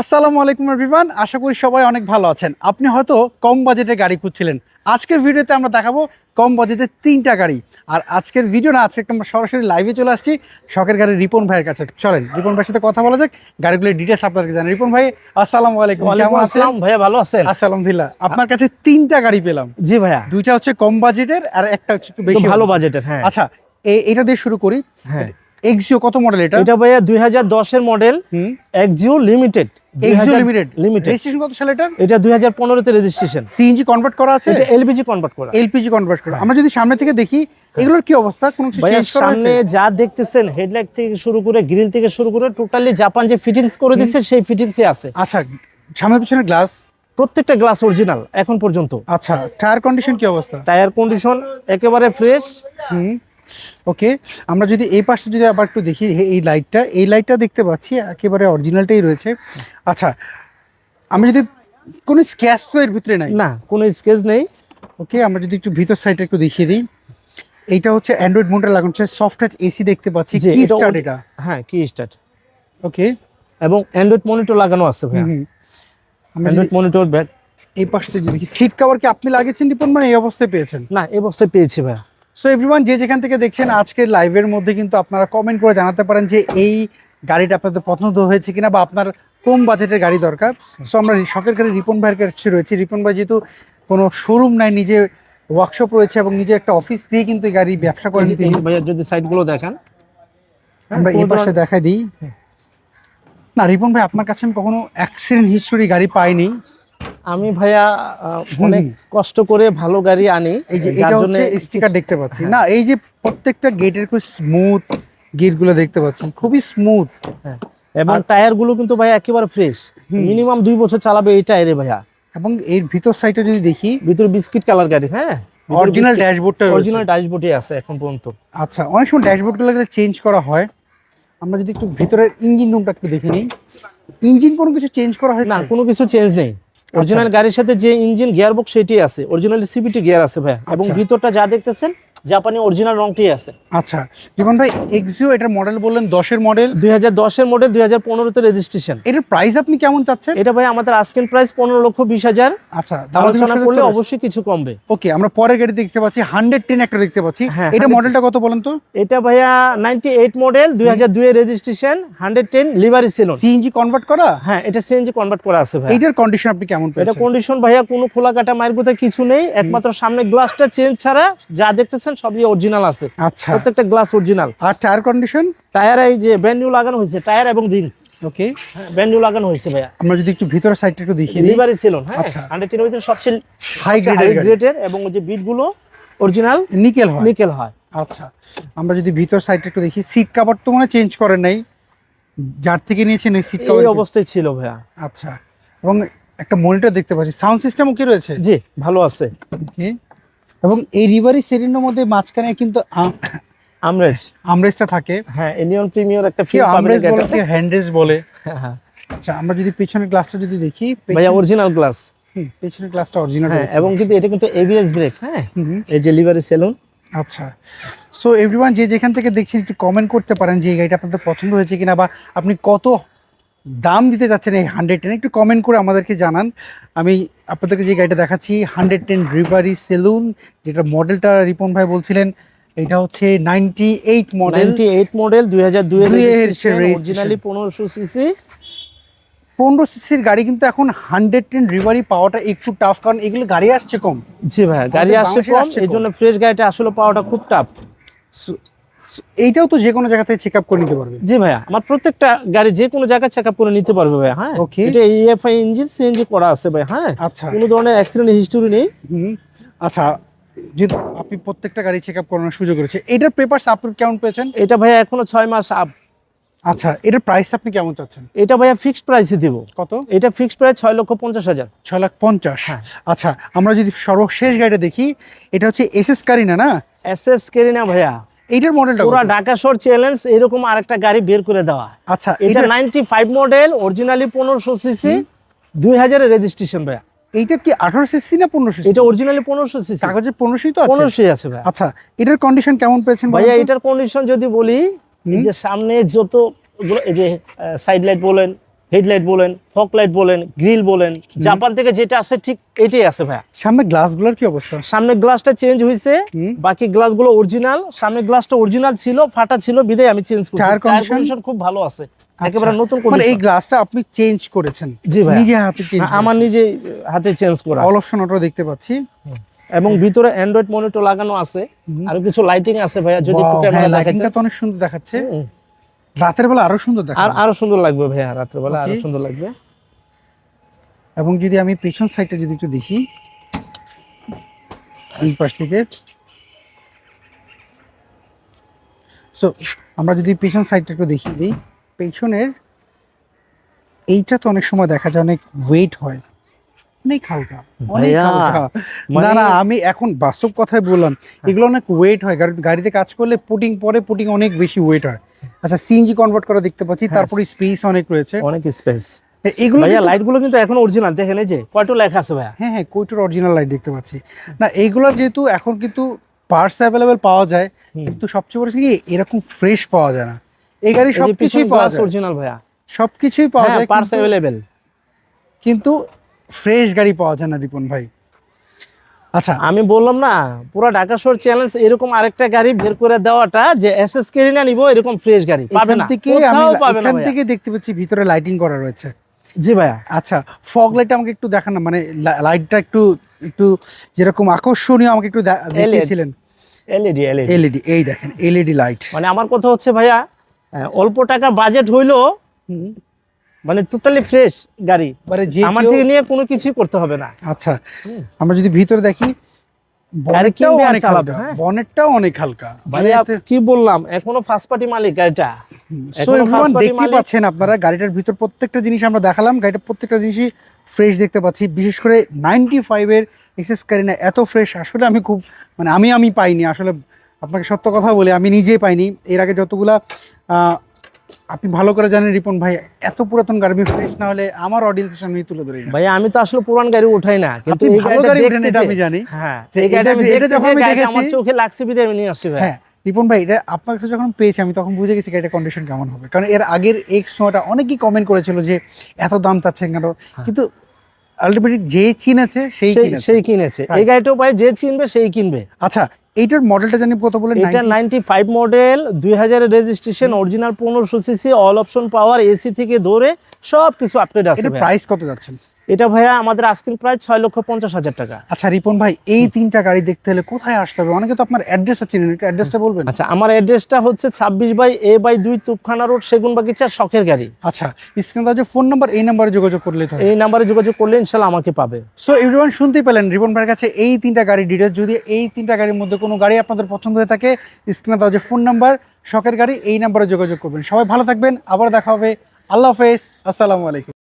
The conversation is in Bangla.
আসসালামু আলাইকুম এভরিওয়ান আশা করি সবাই অনেক ভালো আছেন। আপনি হয়তো কম বাজেটের গাড়ি খুঁজছিলেন। আজকের ভিডিওতে আমরা দেখাবো কম বাজেটে তিনটা গাড়ি। আর আজকের ভিডিও না আজকে আমরা সরাসরি লাইভে চলে আসছি শখের গাড়ি রিপন ভাইয়ের কাছে। চলেন রিপন ভাইয়ের সাথে কথা বলা যাক গাড়িগুলোর ডিটেলস আপনাদেরকে জানেন রিপন ভাই আসসালামু আলাইকুম কেমন আছেন? আসসালাম ভাইয়া ভালো আছেন? আলহামদুলিল্লাহ। আপনার কাছে তিনটা গাড়ি পেলাম। জি ভাইয়া। দুইটা হচ্ছে কম বাজেটের আর একটা হচ্ছে একটু বেশি ভালো বাজেটের। হ্যাঁ। আচ্ছা এটা দিয়ে শুরু করি। হ্যাঁ। এক্সিও কত মডেল এটা? এটা ভাইয়া দুই হাজার দশের মডেল হুম। Axio limited Axio limited limited registration কত সালে এটা এটা দুই হাজার পনেরোতে রেজিস্ট্রেশন সিএনজি কনভার্ট করা আছে? এটা এলপিজি কনভার্ট করা। এলপিজি কনভার্ট করা। আমরা যদি সামনে থেকে দেখি এগুলোর কি অবস্থা? কোনো কিছু চেঞ্জ করা সামনে যা দেখতেছেন হেডলাইট থেকে শুরু করে গ্রিল থেকে শুরু করে টোটালি জাপান যে ফিটিংস করে দিচ্ছে সেই ফিটিংসই আছে। আচ্ছা সামনে পিছনে গ্লাস প্রত্যেকটা গ্লাস অরিজিনাল এখন পর্যন্ত। আচ্ছা টায়ার কন্ডিশন কি অবস্থা? টায়ার কন্ডিশন একেবারে ফ্রেশ হুম। ওকে আমরা যদি এই পাশে যদি আবার একটু দেখি এই লাইটটা এই লাইটটা দেখতে পাচ্ছি একেবারে অরিজিনালটাই রয়েছে। আচ্ছা আমি যদি কোনো স্ক্যাচ তো এর ভিতরে নাই? না কোনো স্কেচ নেই। ওকে আমরা যদি একটু ভিতর সাইডটা একটু দেখিয়ে দিই। এইটা হচ্ছে অ্যান্ড্রয়েড মোটর লাগানো হচ্ছে সফট টাচ এসি দেখতে পাচ্ছি। কি স্টার্ট এটা হ্যাঁ কি স্টার্ট ওকে এবং অ্যান্ড্রয়েড মনিটর লাগানো আছে আমরা অ্যান্ড্রয়েড মনিটর ব্যাক এই পাশটা যদি দেখি সিট কভার কি আপনি লাগিয়েছেন রিপন মানে এই অবস্থায় পেয়েছেন? না এই অবস্থায় পেয়েছি ভাইয়া। সো এভরিওয়ান যে যেখান থেকে দেখছেন আজকের লাইভের মধ্যে কিন্তু আপনারা কমেন্ট করে জানাতে পারেন যে এই গাড়িটা আপনাদের পছন্দ হয়েছে কিনা বা আপনার কম বাজেটের গাড়ি দরকার। সো আমরা শখের গাড়ি রিপন ভাইয়ের কাছে রয়েছি। রিপন ভাই যেহেতু কোনো শোরুম নাই নিজে ওয়ার্কশপ রয়েছে এবং নিজে একটা অফিস দিয়ে কিন্তু এই গাড়ি ব্যবসা করেন তিনি। ভাইয়া যদি সাইডগুলো দেখান। আমরা এই পাশে দেখাই দিই। না রিপন ভাই আপনার কাছে আমি কখনো অ্যাক্সিডেন্ট হিস্টোরি গাড়ি পাইনি। আমি ভাইয়া অনেক কষ্ট করে ভালো গাড়ি আনি এই যে যার জন্য স্টিকার দেখতে পাচ্ছি। হ্যাঁ। না এই যে প্রত্যেকটা গেটের খুব স্মুথ গেটগুলো দেখতে পাচ্ছি খুবই স্মুথ হ্যাঁ এবং আর- টায়ারগুলো কিন্তু ভাইয়া একেবারে ফ্রেশ মিনিমাম দুই বছর চালাবে এই টায়ারে ভাইয়া। এবং এর ভিতর সাইডে যদি দেখি ভিতরে বিস্কিট কালার গাড়ি হ্যাঁ? অরিজিনাল ড্যাশবোর্ডটা অরিজিনাল ড্যাশবোর্ডে আছে এখন পর্যন্ত। আচ্ছা অনেক সময় ড্যাশবোর্ডগুলো চেঞ্জ করা হয় আমরা যদি একটু ভিতরের ইঞ্জিন রুমটা একটু দেখে নিই। ইঞ্জিন কোনো কিছু চেঞ্জ করা হয়েছে? না কোনো কিছু চেঞ্জ নেই। অরিজিনাল গাড়ির সাথে যে ইঞ্জিন গিয়ার বক্স সেটি আছে অরিজিনাল সিবিটি গিয়ার আছে ভাইয়া এবং আচ্ছা। ভিতরটা যা দেখতেছেন জাপানি অরিজিনাল রংটি আছে। আচ্ছা জীবন ভাই এক্সিও এটার মডেল বললেন দশের মডেল দুই হাজার দশের মডেল দুই হাজার পনেরোতে রেজিস্ট্রেশন এটার প্রাইস আপনি কেমন চাচ্ছেন? এটা ভাই আমাদের আস্কিং প্রাইস পনেরো লক্ষ বিশ হাজার। আচ্ছা আলোচনা করলে অবশ্যই কিছু কমবে। ওকে আমরা পরে গাড়ি দেখতে পাচ্ছি হান্ড্রেড টেন একটা দেখতে পাচ্ছি। হ্যাঁ, এটা 110 মডেলটা কত বলেন তো? এটা ভাইয়া নাইনটি এইট মডেল দুই হাজার দুই registration hundred ten livery saloon CNG convert করা? হ্যাঁ এটা সিএনজি কনভার্ট করা আছে ভাই এটার কন্ডিশন আপনি কেমন এটা কন্ডিশন ভাইয়া কোনো খোলা কাটা মায়ের কোথায় কিছু নেই একমাত্র সামনে গ্লাসটা চেঞ্জ ছাড়া যা দেখতেছেন সবই অরিজিনাল আছে। আচ্ছা। প্রত্যেকটা গ্লাস অরিজিনাল আর টায়ার কন্ডিশন টায়ার এই যে ব্যান্ড নিউ লাগানো হয়েছে টায়ার এবং রিং ওকে ব্যান্ড নিউ লাগানো হয়েছে ভাইয়া। আমরা যদি একটু ভিতরের সাইডটা একটু দিই। লিভারি সেলন হ্যাঁ। আচ্ছা। হান্ড্রেড টেনের ভিতরে সবচেয়ে হাই হাই গ্রেডের এবং ওই যে বিটগুলো অরিজিনাল নিকেল হয়। নিকেল হয়। আচ্ছা। আমরা যদি ভিতর সাইডটা একটু দেখি সিট কভার তো মানে চেঞ্জ করেন নাই। যার থেকে নিয়েছেন এই সিট এই অবস্থায় ছিল ভাইয়া। আচ্ছা। এবং একটা মনিটর দেখতে পাচ্ছি। সাউন্ড সিস্টেমও কি রয়েছে? জি ভালো আছে। ওকে এবং এই রিভারি সেরিনের মধ্যে মাঝখানে কিন্তু আমরেজ। আমরেজটা থাকে। হ্যাঁ এলিয়ন প্রিমিয়ার একটা ফিল আমরেজ বলে কি হ্যান্ডরেজ বলে। হ্যাঁ আচ্ছা আমরা যদি পিছনের গ্লাসটা যদি দেখি ভাইয়া অরিজিনাল গ্লাস হুম, পেছনের গ্লাসটা অরিজিনাল হ্যাঁ এবং কিন্তু এটা কিন্তু এবিএস ব্রেক হ্যাঁ? এই যে লিভারি সেলুন আচ্ছা। সো এভরিওয়ান যে যেখান থেকে দেখছেন একটু কমেন্ট করতে পারেন যে এই গাড়িটা আপনাদের পছন্দ হয়েছে কিনা বা আপনি কত দাম দিতে যাচ্ছেন এই হান্ড্রেড টেন একটু কমেন্ট করে আমাদেরকে জানান। আমি আপনাদেরকে যে গাড়িটা দেখাচ্ছি হান্ড্রেড টেন রিভারি সেলুন যেটা মডেলটা রিপন ভাই বলছিলেন এটা হচ্ছে ninety eight model ninety eight model দুই হাজার দুই দুই এর রেজিস্ট্রেশন registration। অরিজিনালি পনেরোশো সিসি পনেরো সিসির গাড়ি কিন্তু এখন হান্ড্রেড টেন রিভারি পাওয়াটা একটু টাফ কারণ এগুলো গাড়ি আসছে কম। জি ভাইয়া গাড়ি আসছে কম জন্য ফ্রেশ গাড়িটা আসলে পাওয়াটা খুব টাফ এইটাও তো যে কোনো জায়গা থেকে চেক আপ করে নিতে পারবে। জি ভাইয়া আমার প্রত্যেকটা গাড়ি যে কোনো জায়গায় চেক আপ করে নিতে পারবে ভাইয়া হ্যাঁ। Okay. এটা ইএফআই ইঞ্জিন সিএনজি করা আছে ভাই হ্যাঁ। আচ্ছা। কোনো ধরনের অ্যাক্সিডেন্ট হিস্টোরি নেই। আচ্ছা যদি আপনি প্রত্যেকটা গাড়ি চেক আপ করানোর সুযোগ রয়েছে এটার পেপারস আপনি কেমন পেয়েছেন? এটা ভাইয়া এখনও ছয় মাস আপ আচ্ছা এটার প্রাইস আপনি কেমন চাচ্ছেন? এটা ভাইয়া ফিক্সড প্রাইসে দিব। কত? এটা ফিক্সড প্রাইস ছয় লক্ষ পঞ্চাশ হাজার। ছয় লাখ পঞ্চাশ। হ্যাঁ। আচ্ছা আমরা যদি সর্বশেষ গাড়িটা দেখি এটা হচ্ছে এস এস কারিনা না? এস এস কেরিনা ভাইয়া। এইটার মডেলটা পুরা ঢাকা শহর চ্যালেঞ্জ এরকম আরেকটা গাড়ি বের করে দেওয়া। আচ্ছা এটা এটা নাইনটি ফাইভ মডেল অরিজিনালি পনেরোশো সিসি দুই হাজারের রেজিস্ট্রেশন ভাইয়া। এইটা কি আঠারো সিসি না পনেরো সিসি এটা অরিজিনালি পনেরোশো সিসি কাগজে পনেরোশোই তো আছে? পনেরোশোই আছে ভাইয়া। আচ্ছা এটার কন্ডিশন কেমন পেয়েছেন ভাইয়া এটার কন্ডিশন যদি বলি এই যে সামনে যত এই যে সাইড লাইট বলেন হেডলাইট বলেন ফক লাইট বলেন গ্রিল বলেন জাপান থেকে যেটা আছে ঠিক এটাই আছে ভাইয়া। সামনে গ্লাসগুলোর কি অবস্থা? সামনে গ্লাসটা চেঞ্জ হয়েছে। বাকি গ্লাসগুলো অরিজিনাল সামনে গ্লাসটা অরিজিনাল ছিল ফাটা ছিল বিদায় আমি চেঞ্জ করছি। টায়ার কন্ডিশন খুব ভালো আছে আচ্ছা। একেবারে নতুন মানে এই। গ্লাসটা আপনি চেঞ্জ করেছেন জি ভাইয়া। নিজে হাতে চেঞ্জ আমার নিজে হাতে চেঞ্জ করা। অল অপশন অটো দেখতে পাচ্ছি। এবং ভিতরে অ্যান্ড্রয়েড মনিটর লাগানো আছে আর কিছু লাইটিং আছে ভাইয়া যদি একটু ক্যামেরা হ্যাঁ, দেখাতে তো অনেক সুন্দর দেখাচ্ছে। রাতের বেলা আরও সুন্দর দেখা আর আরও সুন্দর লাগবে ভাইয়া রাতের বেলা আরও সুন্দর লাগবে। এবং যদি আমি পিছন সাইডটা যদি একটু দেখি এই পাশ থেকে। সো আমরা যদি পেছন সাইডটা একটু দেখিয়ে দিই পেছনের এইটা তো অনেক সময় দেখা যায় অনেক ওয়েট হয়। অনেক হালকা অনেক হালকা। না মানে- না আমি এখন বাস্তব কথাই বললাম এগুলো অনেক ওয়েট হয়। গাড়ি গাড়িতে কাজ করলে পুটিং পরে পুটিং অনেক বেশি ওয়েট হয়। আচ্ছা সিএনজি কনভার্ট করা দেখতে পাচ্ছি হ্যাঁ। তারপরে স্পেস অনেক রয়েছে। অনেক স্পেস এগুলো ভাইয়া কিন্তু- লাইটগুলো কিন্তু এখন অরিজিনাল দেখেন এই যে কয়টো লেখা আছে ভাইয়া? হ্যাঁ হ্যাঁ কোইটোর অরিজিনাল লাইট দেখতে পাচ্ছি। না এইগুলোর যেহেতু এখন কিন্তু পার্টস অ্যাভেলেবেল পাওয়া যায় কিন্তু সবচেয়ে বড় কি এরকম ফ্রেশ পাওয়া যায় না। এই গাড়ি সবকিছুই পাওয়া যায়। অরিজিনাল ভাইয়া। সবকিছুই পাওয়া হ্যাঁ যায় পার্টস অ্যাভেলেবেল কিন্তু ফ্রেশ গাড়ি পাওয়া যায় না রিপন ভাই। আচ্ছা। আমি বললাম না পুরো ঢাকা শহর চ্যালেঞ্জ এরকম আরেকটা গাড়ি বের করে দেওয়াটা যে এসএস কেরি না নিব এরকম ফ্রেশ গাড়ি পাবে এখান না। এখান থেকে দেখতে পাচ্ছি ভিতরে লাইটিং করা রয়েছে। জি ভাইয়া। আচ্ছা ফগ লাইট আমাকে একটু দেখান না মানে লাইটটা একটু একটু যেরকম আকর্ষণীয় আমাকে একটু দেখিয়েছিলেন। এলইডি এলইডি এলইডি এই দেখেন এলইডি লাইট মানে আমার কথা হচ্ছে ভাইয়া অল্প টাকা বাজেট হইল মানে টোটালি ফ্রেশ গাড়ি। মানে যে আমার থেকে নিয়ে কোনো কিছুই করতে হবে না। আচ্ছা আমরা যদি ভিতরে দেখি বনেটটাও অনেক হালকা হ্যাঁ। বনেটটাও অনেক হালকা। মানে কি বললাম? এখনও ফার্স্ট পার্টি মালিক গাড়িটা। সো এখনও এভরিওয়ান দেখতে পাচ্ছেন আপনারা গাড়িটার ভিতর প্রত্যেকটা জিনিস আমরা দেখালাম গাড়িটার প্রত্যেকটা জিনিসই ফ্রেশ দেখতে পাচ্ছি। বিশেষ করে নাইনটি ফাইভের এক্সেস কারিনা এত ফ্রেশ আসলে আমি খুব মানে আমি আমি পাইনি। আসলে আপনাকে সত্য কথা বলি আমি নিজেই পাইনি। এর আগে যতগুলা আপনি ভালো করে জানেন রিপন ভাই এত পুরাতন গাড়ি ফ্রেশ না হলে আমার অডিয়েন্সের সামনে তুলে ধরি ভাই আমি তো আসলে পুরান গাড়ি উঠাই না কিন্তু এই ভালো গাড়ি উঠেন এটা আমি জানি। হ্যাঁ এটা- যখন আমি দেখেছি আমার চোখে লাগছে বিদায় আমি নিয়ে আসি ভাই। হ্যাঁ রিপন ভাই এটা আপনার কাছে যখন পেয়েছি আমি তখন বুঝে গেছি গাড়িটা কন্ডিশন কেমন হবে। কারণ এর আগের এক সময়টা অনেকেই কমেন্ট করেছিল যে এত দাম চাচ্ছেন কেন? হ্যাঁ। কিন্তু আলটিমেটলি যে চিনেছে সেই সেই কিনেছে সেই কিনেছে এই গাড়িটাও পায় যে চিনবে সেই কিনবে। আচ্ছা এইটার মডেলটা জানি কত বলেন এটা 90 নাইনটি ফাইভ মডেল দুই হাজারের রেজিস্ট্রেশন অরিজিনাল পনেরোশো CC all option power AC থেকে ধরে সবকিছু আপডেট আছে প্রাইস কত যাচ্ছেন এটা ভাইয়া আমাদের আজকের প্রায় ছয় লক্ষ পঞ্চাশ হাজার টাকা। আচ্ছা রিপন ভাই এই তিনটা গাড়ি দেখতে হলে কোথায় আসতে হবে? অনেকে তো আপনার অ্যাড্রেসটা চিনেন একটু অ্যাড্রেসটা বলবেন? আচ্ছা আমার অ্যাড্রেসটা হচ্ছে ছাব্বিশ বাই এ বাই দুই তুপখানা রোড সেগুন বাগিচা শখের গাড়ি। আচ্ছা স্ক্রিনে যে ফোন নাম্বার এই নাম্বারে যোগাযোগ করলে এই নাম্বারে যোগাযোগ করলে ইনশাল্লাহ আমাকে পাবে। সো এভরিওয়ান শুনতেই পেলেন রিপন ভাইয়ের কাছে এই তিনটা গাড়ি ডিটেলস যদি এই তিনটা গাড়ির মধ্যে কোনো গাড়ি আপনাদের পছন্দ হয়ে থাকে স্ক্রিনে দেওয়া যে ফোন নাম্বার শখের গাড়ি এই নাম্বারে যোগাযোগ করবেন। সবাই ভালো থাকবেন আবার দেখা হবে। আল্লাহ হাফেজ আসসালামু আলাইকুম।